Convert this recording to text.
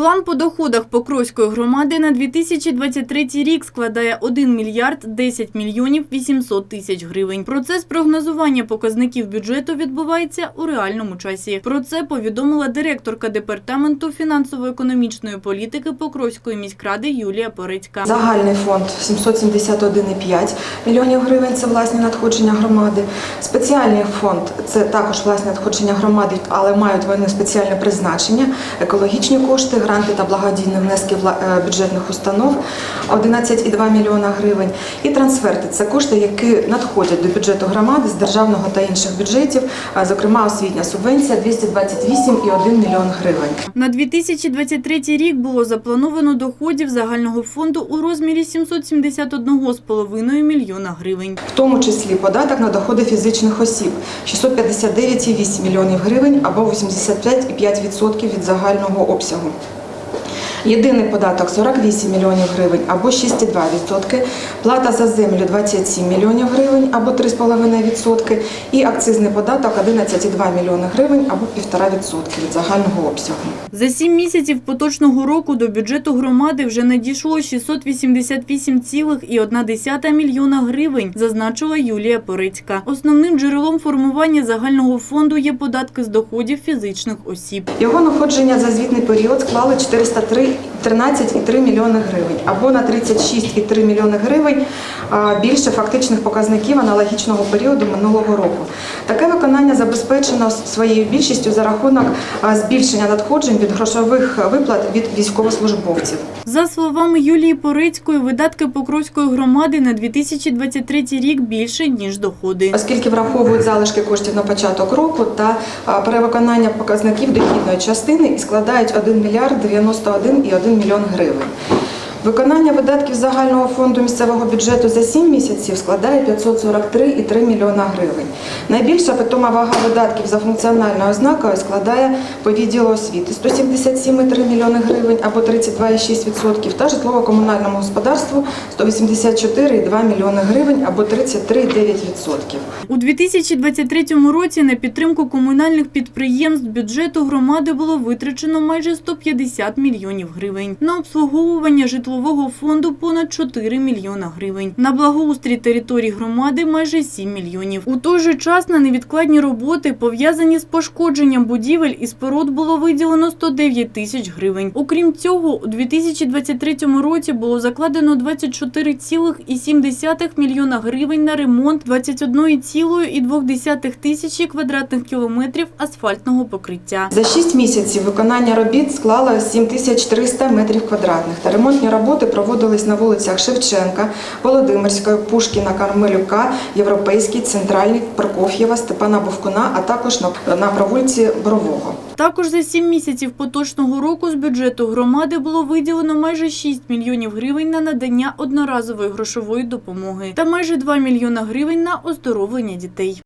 План по доходах Покровської громади на 2023 рік складає 1 мільярд 10 мільйонів 800 тисяч гривень. Процес прогнозування показників бюджету відбувається у реальному часі. Про це повідомила директорка департаменту фінансово-економічної політики Покровської міськради Юлія Порецька. Загальний фонд 771,5 мільйонів гривень це власні надходження громади. Спеціальний фонд це також власні надходження громади, але мають вони спеціальне призначення, екологічні кошти, гранти та благодійні внески е, бюджетних установ 11,2 мільйона гривень. І трансферти це кошти, які надходять до бюджету громади з державного та інших бюджетів, зокрема освітня субвенція 228,1 мільйон гривень. На 2023 рік було заплановано доходів загального фонду у розмірі 771,5 мільйона гривень. в тому числі податок на доходи фізичних осіб 659,8 мільйонів гривень або 85,5% від загального обсягу. Єдиний податок 48 мільйонів гривень або 6,2%, плата за землю 27 мільйонів гривень або 3,5% і акцизний податок 11,2 мільйони гривень або 1,5% від загального обсягу. За сім місяців поточного року до бюджету громади вже надійшло 688,1 мільйона гривень, зазначила Юлія Порицька. Основним джерелом формування загального фонду є податки з доходів фізичних осіб. Його надходження за звітний період склали 403 13,3 мільйони гривень або на 36,3 мільйони гривень більше фактичних показників аналогічного періоду минулого року. Таке виконання забезпечено своєю більшістю за рахунок збільшення надходжень від грошових виплат від військовослужбовців. За словами Юлії Порицької, видатки Покровської громади на 2023 рік більше, ніж доходи. Оскільки враховують залишки коштів на початок року та перевиконання показників дохідної частини і складають 1 мільярд 91,1 мільйон гривень. Виконання видатків загального фонду місцевого бюджету за 7 місяців складає 543,3 мільйона гривень. Найбільша питома вага видатків за функціональною ознакою складає по відділу освіти 177,3 мільйони гривень або 32,6% та житлово-комунальному господарству 184,2 мільйони гривень або 33,9%. У 2023 році на підтримку комунальних підприємств бюджету громади було витрачено майже 150 мільйонів гривень. На обслуговування житлового фонду понад 4 мільйона гривень. На благоустрій територій громади майже 7 мільйонів. У той же час на невідкладні роботи, пов'язані з пошкодженням будівель і споруд, було виділено 109 тисяч гривень. Окрім цього, у 2023 році було закладено 24,7 мільйона гривень на ремонт 21,2 тисячі квадратних кілометрів асфальтного покриття. За 6 місяців виконання робіт склало 7300 метрів квадратних. Та ремонтні роботи проводились на вулицях Шевченка, Володимирської, Пушкіна, Кармелюка, Європейській, Центральній, Прокоф'єва, Степана Бовкуна, а також на, провулці Борового. Також за 7 місяців поточного року з бюджету громади було виділено майже 6 мільйонів гривень на надання одноразової грошової допомоги та майже 2 мільйона гривень на оздоровлення дітей.